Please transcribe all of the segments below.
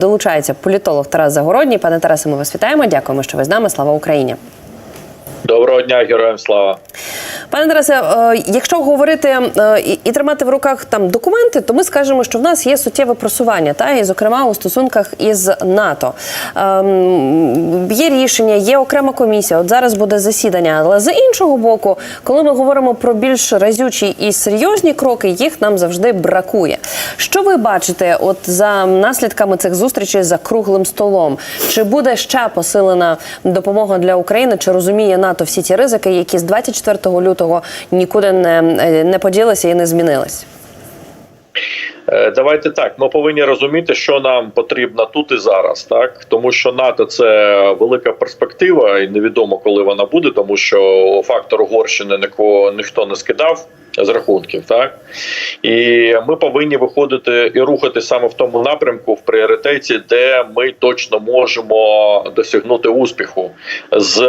Долучається політолог Тарас Загородній. Пане Тарасе, ми вас вітаємо. Дякуємо, що ви з нами. Слава Україні. Доброго дня, героям слава. Пане Тарасе, е, якщо говорити е, і, і тримати в руках там документи, то ми скажемо, що в нас є суттєве просування, та і зокрема у стосунках із НАТО. Ем, є рішення, є окрема комісія. От зараз буде засідання. Але з іншого боку, коли ми говоримо про більш разючі і серйозні кроки, їх нам завжди бракує. Що ви бачите, от за наслідками цих зустрічей за круглим столом? Чи буде ще посилена допомога для України? Чи розуміє НАТО всі ті ризики, які з 24 лютого нікуди не, не поділися і не змінились? Е, Давайте так. Ми повинні розуміти, що нам потрібно тут і зараз, так тому що НАТО це велика перспектива, і невідомо коли вона буде, тому що фактор Угорщини нікого ніхто не скидав з рахунків, так і ми повинні виходити і рухати саме в тому напрямку в пріоритеті, де ми точно можемо досягнути успіху з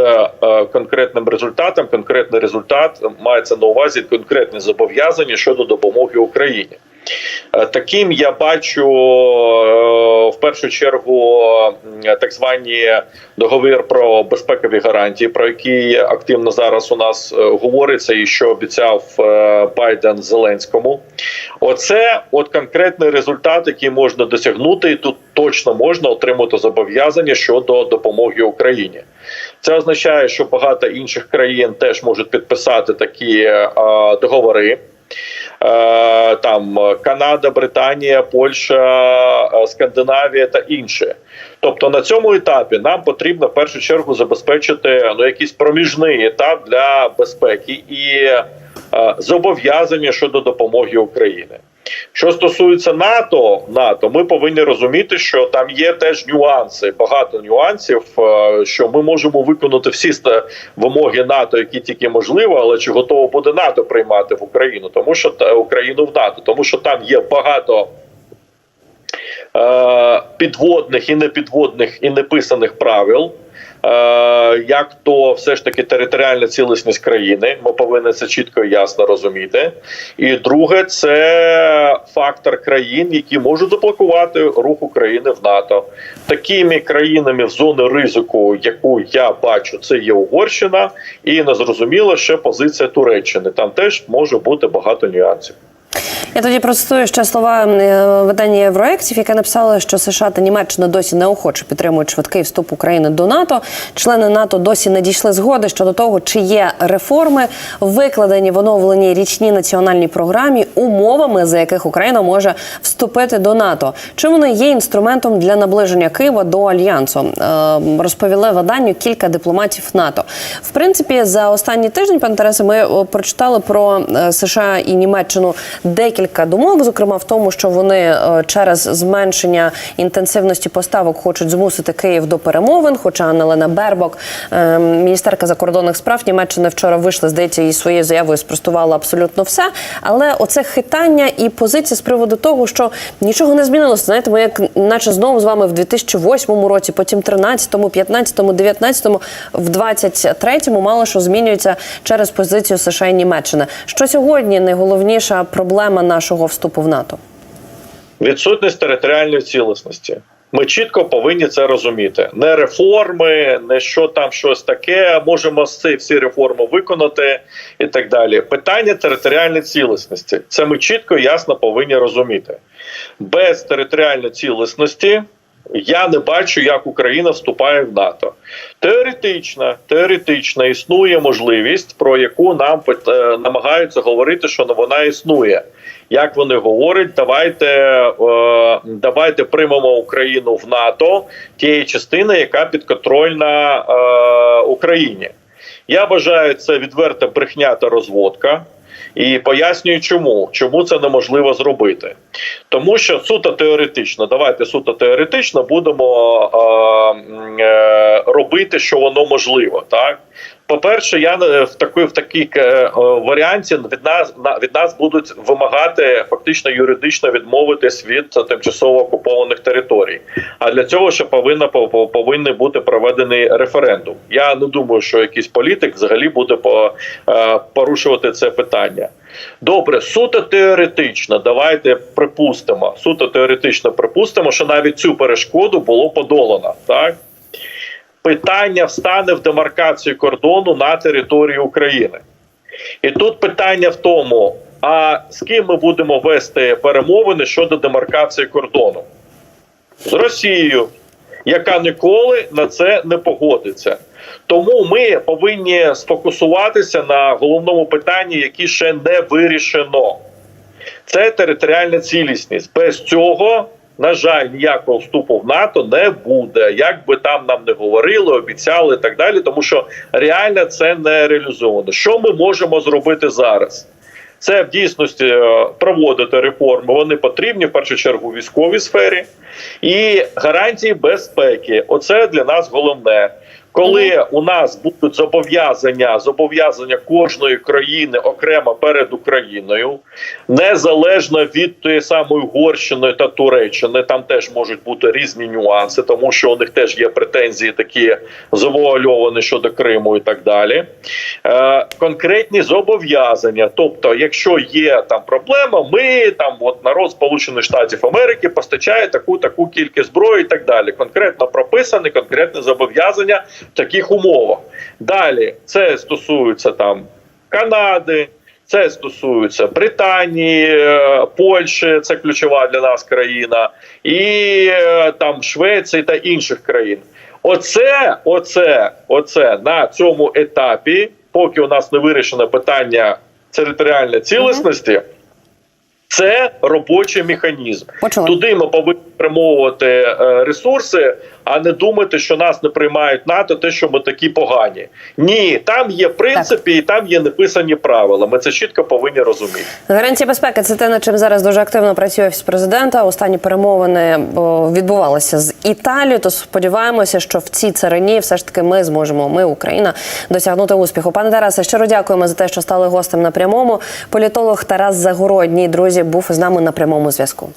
е, конкретним результатом. Конкретний результат мається на увазі конкретні зобов'язання щодо допомоги Україні. Е, Таким я бачу е, в першу чергу так звані договір про безпекові гарантії, про які активно зараз у нас е, говориться, і що обіцяв Байден Зеленському. Оце от конкретний результат, який можна досягнути, і тут точно можна отримати зобов'язання щодо допомоги Україні. Це означає, що багато інших країн теж можуть підписати такі договори. Е, там Канада, Британія, Польща, е, Скандинавія та інші. Тобто на цьому етапі нам потрібно в першу чергу забезпечити ну якийсь проміжний етап для безпеки і е, зобов'язання щодо допомоги України. Що стосується НАТО, НАТО, ми повинні розуміти, що там є теж нюанси, багато нюансів, е, що ми можемо виконати всі вимоги НАТО, які тільки можливо, але чи готово буде НАТО приймати в Україну, тому що Україну в НАТО, тому що там є багато. е, Підводних і непідводних і неписаних правил, як то все ж таки територіальна цілісність країни. Ми повинні це чітко і ясно розуміти. І друге, це фактор країн, які можуть заблокувати рух України в НАТО. Такими країнами в зони ризику, яку я бачу, це є Угорщина, і незрозуміло ще позиція Туреччини. Там теж може бути багато нюансів. Я тоді процитую ще слова е, видання Євроектів, яке написало, що США та Німеччина досі неохоче підтримують швидкий вступ України до НАТО. Члени НАТО досі не дійшли згоди щодо того, чи є реформи, викладені в оновленій річній національній програмі, умовами, за яких Україна може вступити до НАТО. Чи вони є інструментом для наближення Києва до альянсу? Е, Розповіли виданню кілька дипломатів НАТО. В принципі, за останній тиждень, пане Тарасе, ми прочитали про е, США і Німеччину декілька думок, зокрема в тому, що вони е, через зменшення інтенсивності поставок хочуть змусити Київ до перемовин. Хоча Анелена Бербок, е, міністерка закордонних справ Німеччини, вчора вийшла, здається, і своєю заявою спростувала абсолютно все. Але оце хитання і позиція з приводу того, що нічого не змінилося. Знаєте, ми як наче знову з вами в 2008 році, потім 13-му, 15-му, 19-му, в 23-му мало що змінюється через позицію США і Німеччини. Що сьогодні найголовніша проблема нашого вступу в НАТО? Відсутність територіальної цілісності. Ми чітко повинні це розуміти. Не реформи, не що там щось таке. Можемо ці всі реформи виконати і так далі. Питання територіальної цілісності. Це ми чітко і ясно повинні розуміти. Без територіальної цілісності я не бачу, як Україна вступає в НАТО. Теоретично, теоретично існує можливість, про яку нам е, намагаються говорити, що вона існує. Як вони говорять, давайте е, давайте приймемо Україну в НАТО тієї частини, яка підконтрольна е, Україні. Я вважаю, це відверта брехня та розводка. І пояснюю, чому чому це неможливо зробити, тому що суто теоретично, давайте суто теоретично будемо е, е, робити, що воно можливо, так. По-перше, я не- в такій в такій е, варіанті від нас на- від нас будуть вимагати фактично юридично відмовитись від тимчасово окупованих територій. А для цього ще повинна по- по- повинен бути проведений референдум. Я не думаю, що якийсь політик взагалі буде по, е, порушувати це питання. Добре, суто теоретично, давайте припустимо. Суто теоретично припустимо, що навіть цю перешкоду було подолано. Так? Питання встане в демаркацію кордону на території України. І тут питання в тому: а з ким ми будемо вести перемовини щодо демаркації кордону? З Росією, яка ніколи на це не погодиться. Тому ми повинні сфокусуватися на головному питанні, яке ще не вирішено. Це територіальна цілісність. Без цього, на жаль, ніякого вступу в НАТО не буде. Як би там нам не говорили, обіцяли і так далі, тому що реально це не реалізовано. Що ми можемо зробити зараз? Це в дійсності е, проводити реформи. Вони потрібні в першу чергу в військовій сфері і гарантії безпеки. Оце для нас головне. Коли у нас будуть зобов'язання, зобов'язання кожної країни окремо перед Україною, незалежно від тієї самої Угорщини та Туреччини, там теж можуть бути різні нюанси, тому що у них теж є претензії такі завуальовані щодо Криму і так далі. Е, конкретні зобов'язання. Тобто, якщо є там проблема, ми там, от народ Сполучених Штатів Америки постачає таку таку кількість зброї і так далі. Конкретно прописані, конкретне зобов'язання в таких умовах. Далі це стосується там Канади. Це стосується Британії, е, Польщі, це ключова для нас країна, і е, там Швеції та інших країн. Оце, оце, оце на цьому етапі, поки у нас не вирішено питання територіальної цілісності, це робочий механізм. Почули. Туди ми повинні спрямовувати е, ресурси, а не думати, що нас не приймають НАТО, те, що ми такі погані. Ні, там є принципи і там є неписані правила. Ми це чітко повинні розуміти. Гарантії безпеки це те, над чим зараз дуже активно працює офіс президента. Останні перемовини відбувалися з Італією. То сподіваємося, що в цій царині все ж таки ми зможемо, ми, Україна, досягнути успіху. Пане Тарасе, щиро дякуємо за те, що стали гостем на прямому. Політолог Тарас Загородній, друзі, був з нами на прямому зв'язку.